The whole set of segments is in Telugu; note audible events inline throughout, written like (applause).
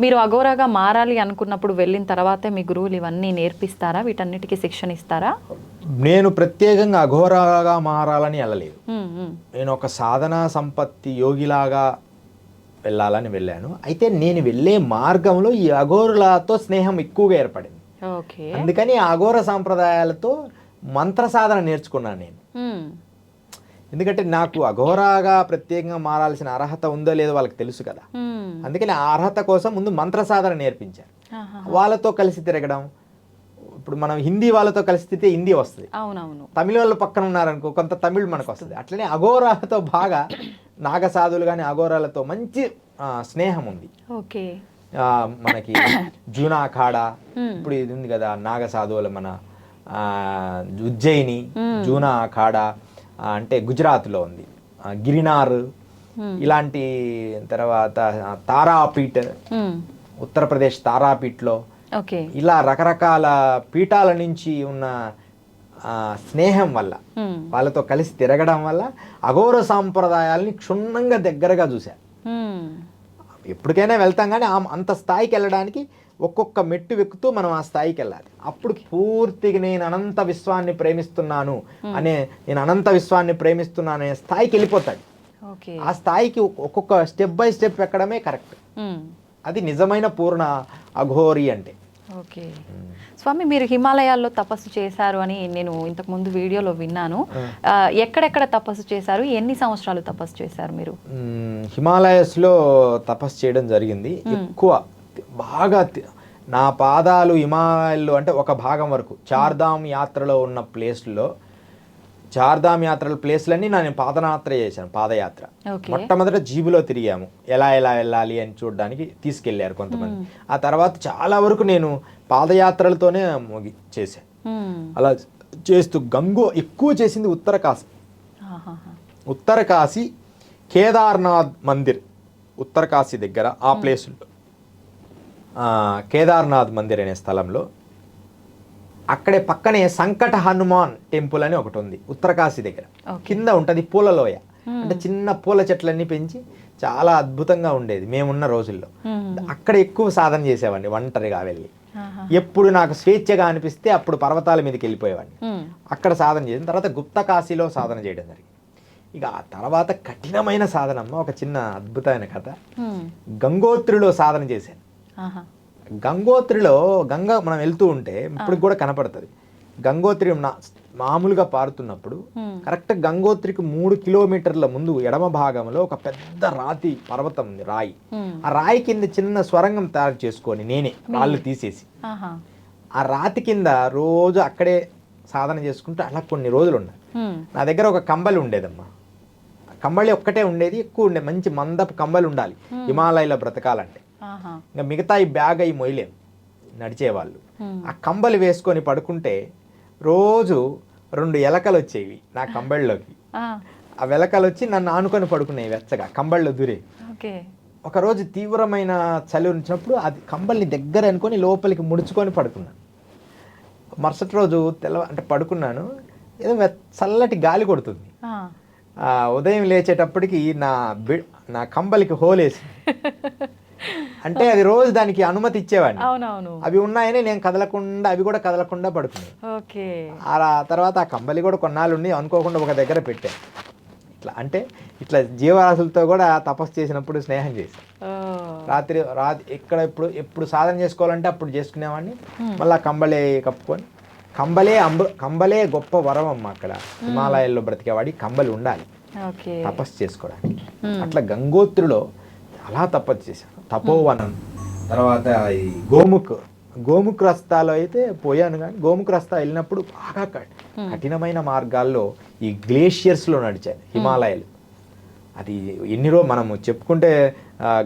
మీరు అఘోరాగా మారాలి అనుకున్నప్పుడు వెళ్ళిన తర్వాతే మీ గురువులు ఇవన్నీ నేర్పిస్తారా? వీటన్నిటికీ శిక్షణ ఇస్తారా? నేను ప్రత్యేకంగా అఘోరాగా మారాలని వెళ్ళలేదు. నేను ఒక సాధన సంపత్తి యోగిలాగా వెళ్ళాలని వెళ్ళాను. అయితే నేను వెళ్ళే మార్గంలో ఈ అఘోరులతో స్నేహం ఎక్కువగా ఏర్పడింది. ఓకే. అందుకని అఘోర సాంప్రదాయాలతో మంత్ర సాధన నేర్చుకున్నాను నేను. ఎందుకంటే నాకు అఘోరాగా ప్రత్యేకంగా మారాల్సిన అర్హత ఉందో లేదో వాళ్ళకి తెలుసు కదా. అందుకని ఆ అర్హత కోసం ముందు మంత్ర సాధన నేర్పించారు. వాళ్ళతో కలిసి తిరగడం ఇప్పుడు మనం హిందీ వాళ్ళతో కలిసి తిరిగితే హిందీ వస్తుంది. అవునవును. తమిళ వాళ్ళు పక్కన ఉన్నారనుకో కొంత తమిళ్ మనకు వస్తుంది. అట్లనే అఘోరాలతో బాగా నాగసాధువులు కానీ అఘోరాలతో మంచి స్నేహం ఉంది. ఓకే. మనకి జూనా అఖాడా ఇప్పుడు ఇది ఉంది కదా నాగసాధువుల మన ఆ, ఉజ్జయిని జూనా అఖాడా అంటే గుజరాత్లో ఉంది. గిరినార్ ఇలాంటి తర్వాత తారాపీఠ్ ఉత్తరప్రదేశ్ తారాపీఠ్లో ఇలా రకరకాల పీఠాల నుంచి ఉన్న స్నేహం వల్ల వాళ్ళతో కలిసి తిరగడం వల్ల అఘోర సాంప్రదాయాల్ని క్షుణ్ణంగా దగ్గరగా ఉమ్, ఎప్పటికైనా వెళ్తాం కానీ ఆ- అంత స్థాయికి వెళ్ళడానికి ఒక్కొక్క మెట్టు ఎక్కుతూ మనం ఆ స్థాయికి వెళ్ళాలి. అప్పుడు పూర్తిగా నేను అనంత విశ్వాన్ని ప్రేమిస్తున్నాను అనే నేను అనంత విశ్వాన్ని ప్రేమిస్తున్నాను అనే స్థాయికి వెళ్ళిపోతాడు. ఆ స్థాయికి ఒక్- ఒక్కొక్క స్టెప్ బై స్టెప్ ఎక్కడమే కరెక్ట్ ఉమ్, అది నిజమైన పూర్ణ అఘోరి అంటే. ఓకే. స్వామి మీరు హిమాలయాల్లో తపస్సు చేశారు అని నేను ఇంతకు ముందు వీడియోలో విన్నాను. ఎక్కడెక్కడ తపస్సు చేశారు? ఎన్ని సంవత్సరాలు తపస్సు చేశారు మీరు? హిమాలయస్లో తపస్సు చేయడం జరిగింది. ఎక్కువ బాగా నా పాదాలు హిమాలయాల్లో అంటే ఒక భాగం వరకు చార్ధామ్ యాత్రలో ఉన్న ప్లేస్లో చార్ధామ్ యాత్రల ప్లేస్లన్నీ నేను పాదయాత్ర చేశాను పాదయాత్ర. మొట్టమొదట జీబులో తిరిగాము. ఎలా ఎలా వెళ్ళాలి అని చూడడానికి తీసుకెళ్ళారు కొంతమంది. ఆ తర్వాత చాలా వరకు నేను పాదయాత్రలతోనే ముగి చేశాను అలా చేస్తూ గంగో ఎక్కువ చేసింది ఉత్తర కాశీ. ఉత్తర కాశీ కేదార్నాథ్ మందిర్ ఉత్తర కాశీ దగ్గర ఆ ప్లేస్లో. కేదార్నాథ్ మందిర్ అనే స్థలంలో అక్కడే పక్కనే సంకట హనుమాన్ టెంపుల్ అని ఒకటి ఉంది ఉత్తర కాశీ దగ్గర. కింద ఉంటుంది పూలలోయ అంటే చిన్న పూల చెట్లన్నీ పెంచి చాలా అద్భుతంగా ఉండేది మేమున్న రోజుల్లో. అక్కడ ఎక్కువ సాధన చేసేవాడిని ఒంటరిగా వెళ్ళి. ఎప్పుడు నాకు స్వేచ్ఛగా అనిపిస్తే అప్పుడు పర్వతాల మీదకి వెళ్ళిపోయేవాడిని. అక్కడ సాధన చేసిన తర్వాత గుప్త కాశీలో సాధన చేయడం జరిగింది. ఇక ఆ తర్వాత కఠినమైన సాధనమ్మ ఒక చిన్న అద్భుతమైన కథ. గంగోత్రిలో సాధన చేశాను. గంగోత్రిలో గంగ మనం వెళ్తూ ఉంటే ఇప్పుడు కూడా కనపడుతుంది. గంగోత్రి నా- మామూలుగా పారుతున్నప్పుడు. కరెక్ట్ గంగోత్రికి మూడు కిలోమీటర్ల ముందు ఎడమ భాగంలో ఒక పెద్ద రాతి పర్వతం ఉంది రాయి. ఆ రాయి కింద చిన్న స్వరంగం తయారు చేసుకొని నేనే రాళ్ళు తీసేసి. ఆ రాతి కింద రోజు అక్కడే సాధన చేసుకుంటూ అలా కొన్ని రోజులు ఉన్నాయి నా దగ్గర ఒక కంబలి ఉండేదమ్మా. కంబళి ఒక్కటే ఉండేది ఎక్కువ ఉండే మంచి మందపు కంబలి ఉండాలి. హిమాలయాలో బ్రతకాలంటే. ఇంకా మిగతా ఈ బ్యాగ్ అయి మొయ్యలేం నడిచేవాళ్ళు. ఆ కంబలి వేసుకొని పడుకుంటే రోజు రెండు ఎలకలు వచ్చేవి నా కంబళ్ళలోకి ఆ, వెలకలు వచ్చి నన్ను ఆనుకొని పడుకునేవి వెచ్చగా కంబళ్ళు దూరే. ఒకరోజు తీవ్రమైన చలి వచ్చినప్పుడు అది కంబల్ని దగ్గర అనుకొని లోపలికి ముడుచుకొని పడుకున్నాను. మరుసటి రోజు తెల్ల అంటే పడుకున్నాను ఏదో చల్లటి గాలి కొడుతుంది. ఉదయం లేచేటప్పటికి నా బి నా కంబలికి హోలేసి (laughs) అంటే అది రోజు దానికి అనుమతి ఇచ్చేవాడిని. అవునవును. అవి ఉన్నాయని నేను కదలకుండా అవి కూడా కదలకుండా పడుకున్నాను ఓకే. ఆ తర్వాత ఆ కంబలి కూడా కొన్నాళ్ళు ఉండి అనుకోకుండా ఒక దగ్గర పెట్టాను ఇట్లా అంటే ఇట్లా జీవరాశులతో కూడా తపస్సు చేసినప్పుడు స్నేహం ఓ, రాత్రి రాత్రి ఎక్కడ ఎప్పుడు ఎప్పుడు సాధన చేసుకోవాలంటే అప్పుడు చేసుకునేవాడిని. మళ్ళీ కంబలే కప్పుకొని కంబలే అంబ కంబలే గొప్ప వరం అమ్మ అక్కడ హిమాలయాల్లో బ్రతికేవాడి కంబలి ఉండాలి. ఓకే. తపస్సు చేసుకోవడానికి. అట్లా గంగోత్రిలో చాలా తపస్సు చేశాను. తపోవనం. తర్వాత ఈ గోముఖ్ గోముఖ్ రస్తాలో అయితే పోయాను కానీ గోముఖ్ రస్తా వెళ్ళినప్పుడు బాగా కఠినమైన మార్గాల్లో ఈ గ్లేషియర్స్లో నడిచాను హిమాలయాలు. అది ఎన్ని రోజు మనము చెప్పుకుంటే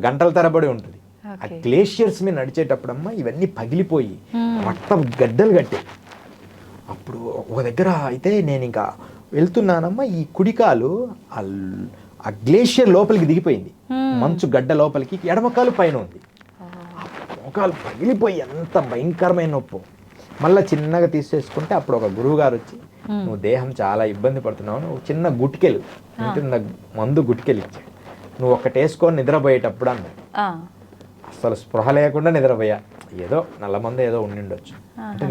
గంటల తరబడి ఉంటుంది. ఆ గ్లేషియర్స్ మీద నడిచేటప్పుడమ్మా ఇవన్నీ పగిలిపోయి రక్తం గడ్డలు కట్టే అప్పుడు ఒక దగ్గర అయితే నేను ఇంకా వెళ్తున్నానమ్మా ఈ కుడికాలు ఆ గ్లేషియర్ లోపలికి దిగిపోయింది. మంచు గడ్డ లోపలికి ఎడమకాలు పైన ఉంది. ఆ మోకాలు పగిలిపోయి ఎంత భయంకరమైన నొప్పు. మళ్ళీ చిన్నగా తీసేసుకుంటే అప్పుడు ఒక గురువు గారు వచ్చి నువ్వు దేహం చాలా ఇబ్బంది పడుతున్నావు. నువ్వు చిన్న గుటికెలు ఇంత మందు గుటికెలు ఇచ్చాడు. నువ్వు ఒకటి వేసుకొని నిద్రపోయేటప్పుడు అన్నాడు. అసలు స్పృహ లేకుండా నిద్రపోయా. ఏదో నల్లమంద ఏదో ఉండిండొచ్చు అంటే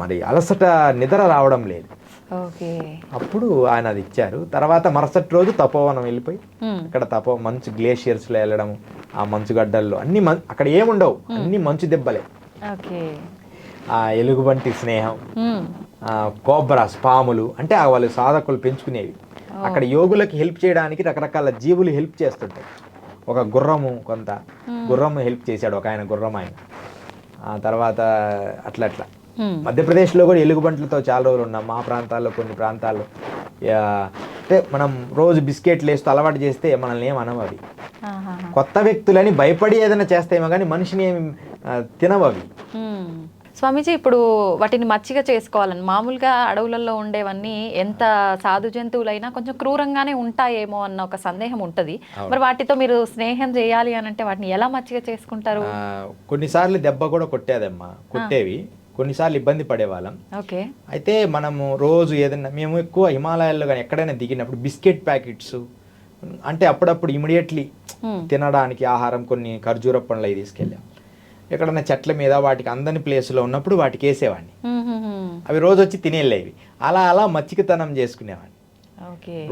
మరి అలసట నిద్ర రావడం లేదు. అప్పుడు ఆయన అది ఇచ్చారు. తర్వాత మరుసటి రోజు తపోవనం వెళ్ళిపోయి. అక్కడ తపో మంచు గ్లేషియర్స్లో వెళ్ళడం ఆ మంచు గడ్డల్లో అన్ని అక్కడ ఏముండవు. అన్ని మంచు దెబ్బలే. ఆ ఎలుగుబంటి స్నేహం కోబ్రాస్ పాములు అంటే ఆ వాళ్ళు సాధకులు పెంచుకునేవి. అక్కడ యోగులకి హెల్ప్ చేయడానికి రకరకాల జీవులు హెల్ప్ చేస్తుంటాయి. ఒక గుర్రము కొంత గుర్రము హెల్ప్ చేశాడు ఒక ఆయన గుర్రం ఆయన ఆ తర్వాత అట్లా అట్లా. మధ్యప్రదేశ్లో కూడా ఎలుగుబంట్లతో చాలా రోజులు ఉన్నాం. మా ప్రాంతాల్లో కొన్ని ప్రాంతాల్లో. అంటే మనం రోజు బిస్కెట్లు వేస్తూ అలవాటు చేస్తే మనల్ని ఏం అనవు అవి. కొత్త వ్యక్తులని భయపడి ఏదైనా చేస్తాయేమో కానీ మనిషిని ఏమి తినవు అవి. మ్మ్. స్వామీజీ ఇప్పుడు వాటిని మచ్చిగా చేసుకోవాలని మామూలుగా అడవులలో ఉండేవన్నీ ఎంత సాధు జంతువులైనా కొంచెం క్రూరంగానే ఉంటాయేమో అన్న ఒక సందేహం ఉంటది. మరి వాటితో మీరు స్నేహం చేయాలి అని అంటే వాటిని ఎలా మచ్చిగా చేసుకుంటారు? కొన్నిసార్లు దెబ్బ కూడా కొట్టేదమ్మా. కొట్టేవి. కొన్నిసార్లు ఇబ్బంది పడేవాళ్ళం. ఓకే. అయితే మనము రోజు ఏదైనా మేము ఎక్కువ హిమాలయాల్లో కానీ ఎక్కడైనా దిగినప్పుడు బిస్కెట్ ప్యాకెట్స్ అంటే అప్పుడప్పుడు ఇమీడియట్లీ. తినడానికి ఆహారం కొన్ని ఖర్జూర పండ్లు అవి తీసుకెళ్ళాం. ఎక్కడైనా చెట్ల మీద వాటికి అందని ప్లేస్లో ఉన్నప్పుడు వాటికి వేసేవాడిని. అవి రోజు వచ్చి తినేళ్ళేవి అలా అలా మచ్చికతనం చేసుకునేవాడిని.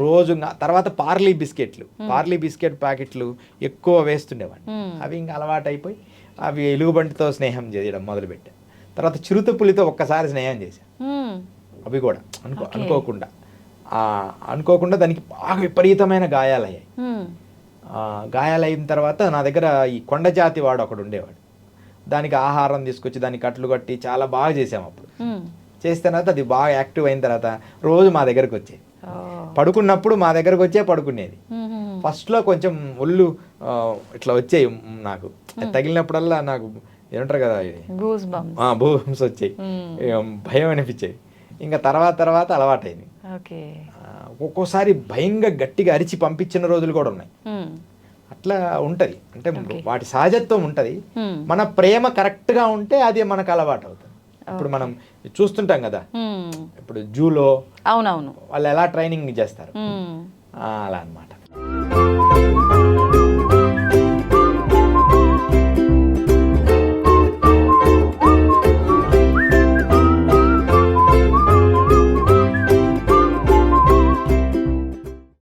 రోజు తర్వాత పార్లీ బిస్కెట్లు. పార్లీ బిస్కెట్ ప్యాకెట్లు ఎక్కువ వేస్తుండేవాడిని. అవి ఇంకా అలవాటు అయిపోయి అవి ఎలుగుబంటితో స్నేహం చేయడం మొదలుపెట్టాను తర్వాత చిరుతపులితో ఒక్కసారి స్నేహం చేశాను. అవి కూడా అనుకో. అనుకోకుండా ఆ, అనుకోకుండా దానికి బాగా విపరీతమైన గాయాలయ్యాయి గాయాలైన తర్వాత నా దగ్గర ఈ కొండ జాతి వాడు ఒకడు ఉండేవాడు దానికి ఆహారం తీసుకొచ్చి దానికి కట్లు కట్టి చాలా బాగా చేసాం అప్పుడు. చేసిన తర్వాత అది బాగా యాక్టివ్ అయిన తర్వాత రోజు మా దగ్గరకు వచ్చేది. పడుకున్నప్పుడు మా దగ్గరకు వచ్చే పడుకునేది. ఫస్ట్లో కొంచెం ఒళ్ళు ఇట్లా వచ్చాయి నాకు తగిలినప్పుడల్లా నాకు ఏమంటారు కదా ఇది? గూస్ బంప్స్ భూమ్స్ వచ్చాయి. ఏం భయం అనిపించాయి. ఇంకా తర్వాత తర్వాత అలవాటైంది. ఒక్కోసారి భయంగా గట్టిగా అరిచి పంపించిన రోజులు కూడా ఉన్నాయి. మ్మ్. అట్లా ఉంటది. అంటే. వాటి సహజత్వం ఉంటది. మ్మ్. మన ప్రేమ కరెక్ట్గా ఉంటే అది మనకు అలవాటు అవుతుంది. ఇప్పుడు మనం చూస్తుంటాం కదా. ఇప్పుడు జూలో అవునవును. వాళ్ళు ఎలా ట్రైనింగ్ చేస్తారు? అలా అన్నమాట.